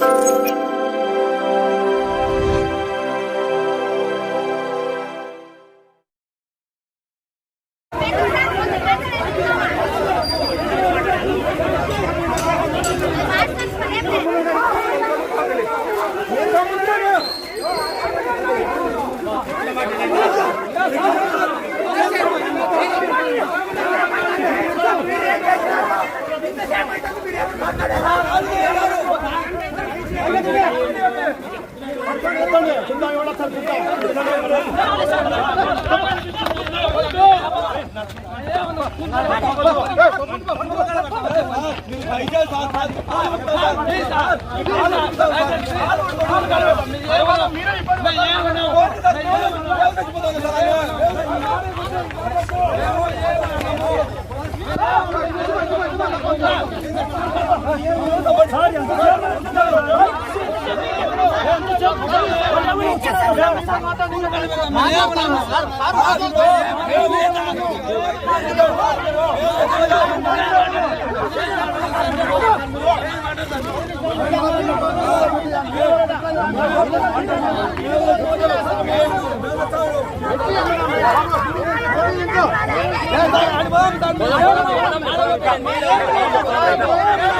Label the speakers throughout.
Speaker 1: Come on, come. ఏమన్నా 야, 나 아니 뭐, 나 뭐, 나 뭐,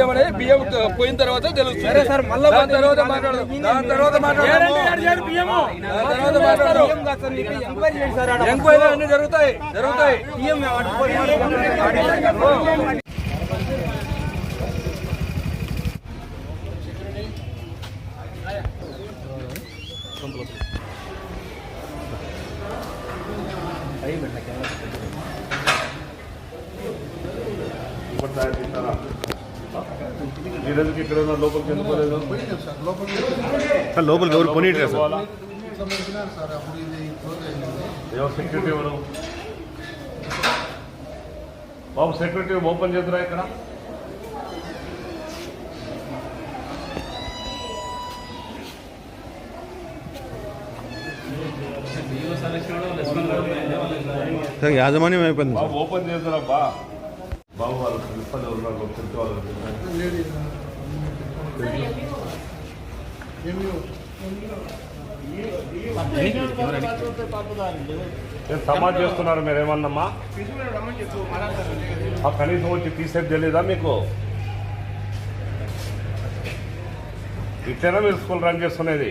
Speaker 1: ఏమనేది బియ్యం పోయిన తర్వాత తెలుస్తుంది సార్ మళ్ళీ దాని తర్వాత దాని మాట్లాడదాం ఎంక్వైరీ అన్ని జరుగుతాయి జరుగుతాయి
Speaker 2: ఇప్పుడు తయారు చేస్తారా ఈరోజుకి ఇక్కడ ఉన్న లోపలికి ఎందుకు పోలేదు
Speaker 3: సార్ లోపలికి ఎవరు కొనియట్లేదు సార్
Speaker 2: పోవాలా? ఎవరు సెక్యూరిటీ ఎవరు బాబు సెక్యూరిటీ ఓపెన్ చేద్దురా ఇక్కడ
Speaker 3: సార్ యాజమాన్యం అయిపోయింది సార్
Speaker 2: బాబు ఓపెన్ చేద్దురా బా బాబు వాళ్ళు ప్రిన్సిపల్ ఎవరు తెలిసి వాళ్ళు సమాజ్ చేస్తున్నారు మీరు ఏమన్నమ్మా ఆ కనీసం వచ్చి తీసేది తెలీదా మీకు? ఇట్లైనా మీరు స్కూల్ రన్ చేస్తున్నది.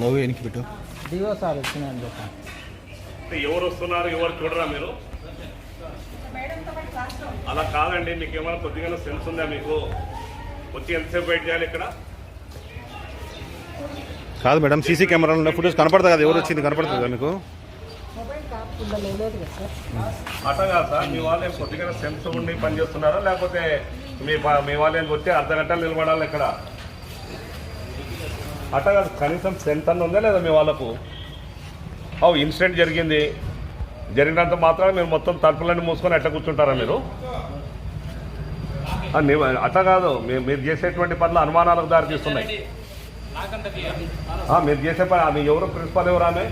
Speaker 3: లవ్ వెనక్కి పెట్టు.
Speaker 4: సార్
Speaker 2: ఎవరు వస్తున్నారు ఎవరు చూడరా మీరు? అలా కాదండి మీకు ఏమైనా కొద్దిగా సెన్స్ ఉందా మీకు? వచ్చి ఎంతసేపు వెయిట్ చేయాలి ఇక్కడ?
Speaker 3: కాదు మేడం సీసీ కెమెరాలో ఫుటేజ్ కనపడతా కదా ఎవరు వచ్చింది కనపడుతుంది కదా మీకు
Speaker 2: అట్లా కాదు సార్ మీ వాళ్ళు కొద్దిగా సెన్స్ ఉండి పని చేస్తున్నారా లేకపోతే మీ మీ వాళ్ళు ఏం వచ్చి అర్ధ గంటలు నిలబడాలి ఇక్కడ? అట్లా కాదు కనీసం సెన్స్ అన్న ఉందా లేదా మీ వాళ్ళకు? ఓ ఇన్సిడెంట్ జరిగింది. జరిగినంత మాత్రం మీరు మొత్తం తలుపులన్నీ మూసుకొని ఎట్లా కూర్చుంటారా మీరు? అట్లా కాదు. మీ- మీరు చేసేటువంటి పనులు అనుమానాలకు దారితీస్తున్నాయి. మీరు చేసే పని ఆమె ఎవరు? ప్రిన్సిపాల్ ఎవరు ఆమె?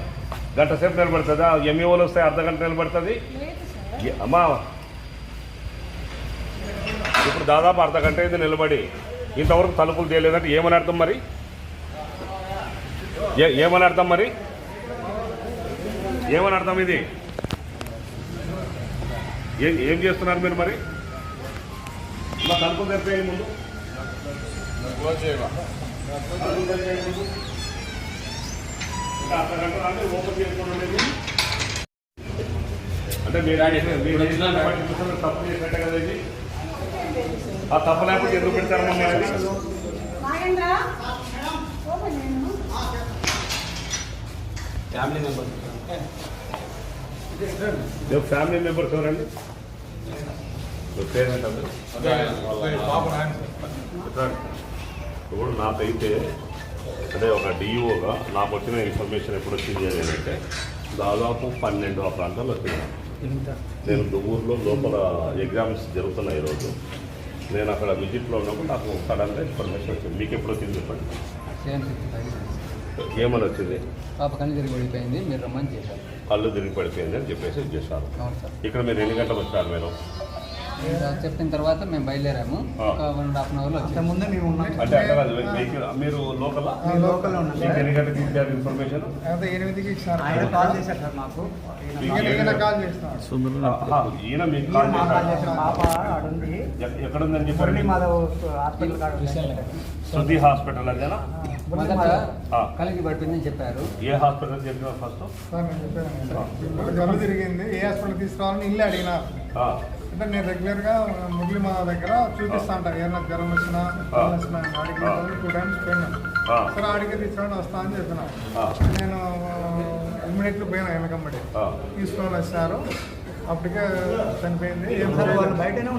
Speaker 2: గంట సేపు నిలబడుతుందా. ఎంఈఓలు వస్తే అర్ధ గంట నిలబడుతుంది. అమ్మా. ఇప్పుడు దాదాపు అర్ధ గంట అయితే నిలబడి. ఇంతవరకు తలుపులు తీయలేదంటే ఏమని అర్థం మరి? ఏమని అర్థం మరి? ఏమని అర్థం ఇది? ఏం ఏం చేస్తున్నారు మీరు మరి? మా తలుపులు తెరిపేయండి ముందు. అంటే మీరు మీరు తప్పు చేసినట్టే కదా ఇది? ఆ తప్పు లేకపోతే ఎందుకు పెడతారు
Speaker 4: ఫ్యామిలీ మెంబర్స్
Speaker 2: మీ ఫ్యామిలీ మెంబర్స్ ఎవరండి? పేరెంట్ అందరు ఇప్పుడు నాకైతే అంటే ఒక డిఈఓగా నాకు వచ్చిన ఇన్ఫర్మేషన్ ఎప్పుడు వచ్చింది అని అంటే దాదాపు పన్నెండు ఆ ప్రాంతాల్లో వచ్చింది నేను దువ్వూరులో లోపల ఎగ్జామ్స్ జరుగుతున్నాయి ఈరోజు. నేను అక్కడ విజిట్లో ఉన్నప్పుడు నాకు సడన్గా ఇన్ఫర్మేషన్ వచ్చింది. మీకు ఎప్పుడు వచ్చింది చెప్పండి ఏమని వచ్చింది?
Speaker 4: పాప కళ్ళు తిరిగి పడిపోయింది మీరు రమ్మని చేశారు
Speaker 2: కళ్ళు తిరిగి పడిపోయింది అని చెప్పేసి చేశారు. ఇక్కడ మీరు ఎన్ని గంటలకు వచ్చారు మీరు?
Speaker 4: చెప్పిన తర్వాత మేము బయలుదేరాము. ఒక వన్ అండ్ హాఫ్ అన్ అవర్లో వచ్చాము.
Speaker 5: ముందే మేము ఉన్నాం.
Speaker 2: అంటే అక్కడ వెహికల్ మీరు లోకల్?
Speaker 5: ఉన్నాం
Speaker 2: మీకు ఎన్ని గంటలకు ఇచ్చారు ఇన్ఫర్మేషన్
Speaker 5: అదే ఎనిమిదికి ఇచ్చారు.
Speaker 6: ఆయన కాల్ చేశారు సార్ మాకు.
Speaker 5: ఈయన- కాల్ చేస్తున్నాడు
Speaker 2: ఆహా, ఈయన మీకు కాల్ చేశారు.
Speaker 6: పాప ఆడుంది
Speaker 2: ఎక్- ఎక్కడుందని చెప్పారు?
Speaker 6: మాధవ్ హాస్పిటల్.
Speaker 2: శృతి హాస్పిటల్ అదేనా?
Speaker 4: మొదట. కలిగి పడిపోయిందని చెప్పారు.
Speaker 2: ఏ హాస్పిటల్ చెప్పిన ఫస్ట్?
Speaker 5: సార్ నేను చెప్పాను కళ్ళు తిరిగింది. ఏ హాస్పిటల్ తీసుకురావాలని ఇల్లు అడిగినారు అంటే నేను రెగ్యులర్గా మురళి మా దగ్గర చూపిస్తా ఉంటాను ఏమన్నా జ్వరం వచ్చినా జ్వరం వచ్చినా ఆడికి టూ టైమ్స్ పోయినాను సరే ఆడికి తీసుకురావడం వస్తా అని చెప్పిన. నేను ఇమ్మీడియట్లీ పోయినా వెనకమ్మడి తీసుకొని వచ్చారు. అప్పటికే చనిపోయింది.
Speaker 6: బయటనే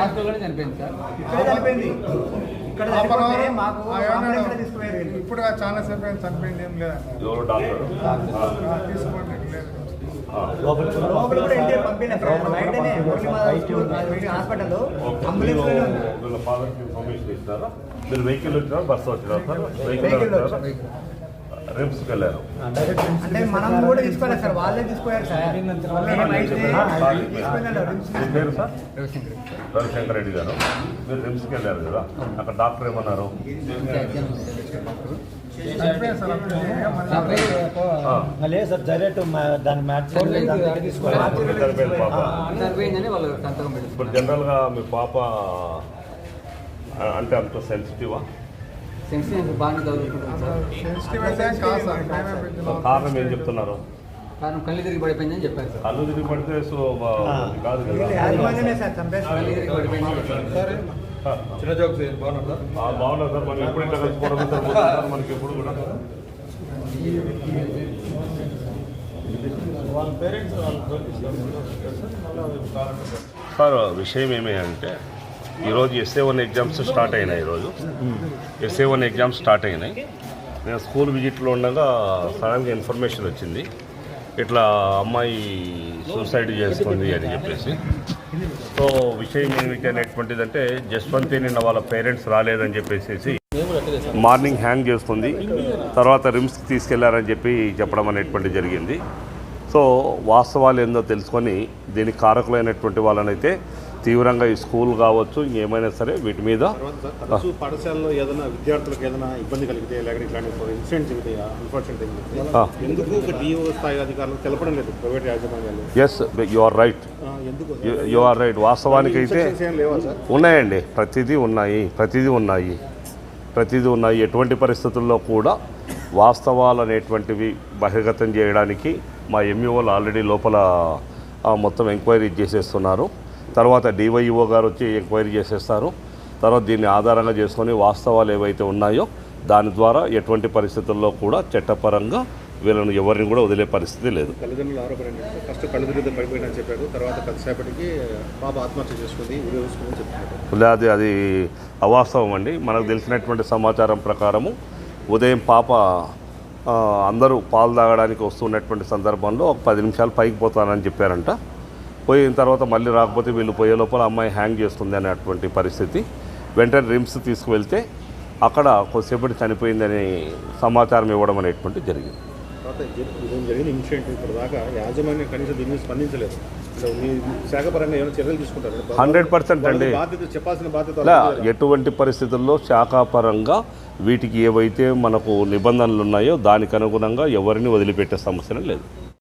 Speaker 2: హాస్పిటల్ చనిపోయింది.
Speaker 5: ఇప్పుడు చాలా సేపు అయింది, చనిపోయింది ఏం తీసుకోండి లేదు.
Speaker 6: లోపల కూడా ఇంటే పంపిన బయటనే హాస్పిటల్ అంబులెన్స్
Speaker 2: మీరు వెహికల్ వచ్చినా బస్సు వచ్చినా సార్? వెహికల్
Speaker 6: వెహికల్
Speaker 2: వచ్చారా రిమ్స్కి వెళ్ళారు
Speaker 6: అంటే మనం కూడా తీసుకోలేదు సార్ వాళ్ళే తీసుకుపోయారు సార్. మేమైతే తీసుకున్నాడు
Speaker 2: మీ పేరు సార్?
Speaker 4: రవిశంకర్
Speaker 2: రెడ్డి గారు. మీరు రిమ్స్కి వెళ్ళారు కదా? అక్కడ డాక్టర్ ఏమన్నారు?
Speaker 5: సార్
Speaker 7: డైరెక్ట్ దాని మ్యాచ్
Speaker 2: ఇప్పుడు జనరల్గా మీ పాప అంటే అంత సెన్సిటివా
Speaker 4: సెన్సిటివ్ బాగానే సార్.
Speaker 5: సార్.
Speaker 2: కారణం ఏం చెప్తున్నారు?
Speaker 4: కారణం కళ్ళు తిరిగి పడిపోయిందని చెప్పారు సార్.
Speaker 2: కళ్ళు తిరిగి పడితే సో కాదు కదా.
Speaker 6: సార్
Speaker 4: కళ్ళు తిరిగి పడిపోయిందని చెప్పారు
Speaker 1: చిన్న జోక్స్ బాగున్నా
Speaker 2: ఆ, బాగున్నారు సార్. మనం ఎప్పుడు ఇట్లా కలిసిపోవడం సార్? మనకి ఎప్పుడు కూడా. సార్. విషయం ఏమి అంటే ఈరోజు ఎస్ఏ వన్ ఎగ్జామ్స్ స్టార్ట్ అయినాయి ఈరోజు ఎస్ఏ వన్ ఎగ్జామ్స్ స్టార్ట్ అయినాయి. నేను స్కూల్ విజిట్లో ఉండగా సడన్గా ఇన్ఫర్మేషన్ వచ్చింది. ఇట్లా అమ్మాయి సూసైడ్ చేసుకుంది అని చెప్పేసి. సో విషయం ఏమిటి అనేటువంటిదంటే జస్వంతి నిన్న వాళ్ళ పేరెంట్స్ రాలేదని చెప్పేసి మార్నింగ్ హ్యాంగ్ చేస్తుంది తర్వాత రిమ్స్కి తీసుకెళ్ళారని చెప్పి చెప్పడం అనేటువంటి జరిగింది. సో వాస్తవాలు ఏందో తెలుసుకొని దీనికి కారకులైనటువంటి వాళ్ళనైతే తీవ్రంగా ఈ స్కూల్ కావచ్చు ఇంకేమైనా సరే వీటి మీద
Speaker 3: పాఠశాలలో ఏదైనా విద్యార్థులకు ఏదైనా ఇబ్బంది కలిగితే లేకపోతే ఇట్లాంటి ఇన్సిడెంట్ జరిగితే. ఎందుకు డిఓ స్థాయి అధికారులు తెలపడం లేదు? ప్రైవేట్ యాజమాన్యాలు.
Speaker 2: Yes you are right you are right వాస్తవానికి అయితే ఉన్నాయండి. ప్రతిదీ ఉన్నాయి. ప్రతిదీ ఉన్నాయి. ప్రతిదీ ఉన్నాయి. ఎటువంటి పరిస్థితుల్లో కూడా వాస్తవాలు అనేటువంటివి బహిర్గతం చేయడానికి మా ఎంఈఓలు ఆల్రెడీ లోపల మొత్తం ఎంక్వైరీ చేసేస్తున్నారు. తర్వాత డివైఓ గారు వచ్చి ఎంక్వైరీ చేసేస్తారు. తర్వాత దీన్ని ఆధారంగా చేసుకొని వాస్తవాలు ఏవైతే ఉన్నాయో దాని ద్వారా ఎటువంటి పరిస్థితుల్లో కూడా చట్టపరంగా వీళ్ళను ఎవరిని కూడా వదిలే పరిస్థితి లేదు.
Speaker 3: తల్లిదండ్రుల ఆరోపణ ఫస్ట్ పడిపోయినని చెప్పారు. తర్వాత కొద్దిసేపటికి పాప ఆత్మహత్య చేసుకుంది.
Speaker 2: లే, అది అది అవాస్తవం అండి. మనకు తెలిసినటువంటి సమాచారం ప్రకారము ఉదయం పాప అందరూ పాలు తాగడానికి వస్తున్నటువంటి సందర్భంలో ఒక పది నిమిషాలు పైకి పోతానని చెప్పారంట. పోయిన తర్వాత మళ్ళీ రాకపోతే వీళ్ళు పోయే లోపల అమ్మాయి హ్యాంగ్ చేస్తుంది అనేటువంటి పరిస్థితి. వెంటనే రిమ్స్ తీసుకువెళ్తే అక్కడ కొద్దిసేపటి చనిపోయిందని సమాచారం ఇవ్వడం అనేటువంటి జరిగింది.
Speaker 3: జరిగిన ఇన్సిడెంట్ యాజమాన్యం కనీసం దీని స్పందించలేదు. తీసుకుంటారు?
Speaker 2: 100% అండి. ఎటువంటి పరిస్థితుల్లో శాఖాపరంగా వీటికి ఏవైతే మనకు నిబంధనలు ఉన్నాయో దానికి అనుగుణంగా ఎవరిని వదిలిపెట్టే సమస్య లేదు.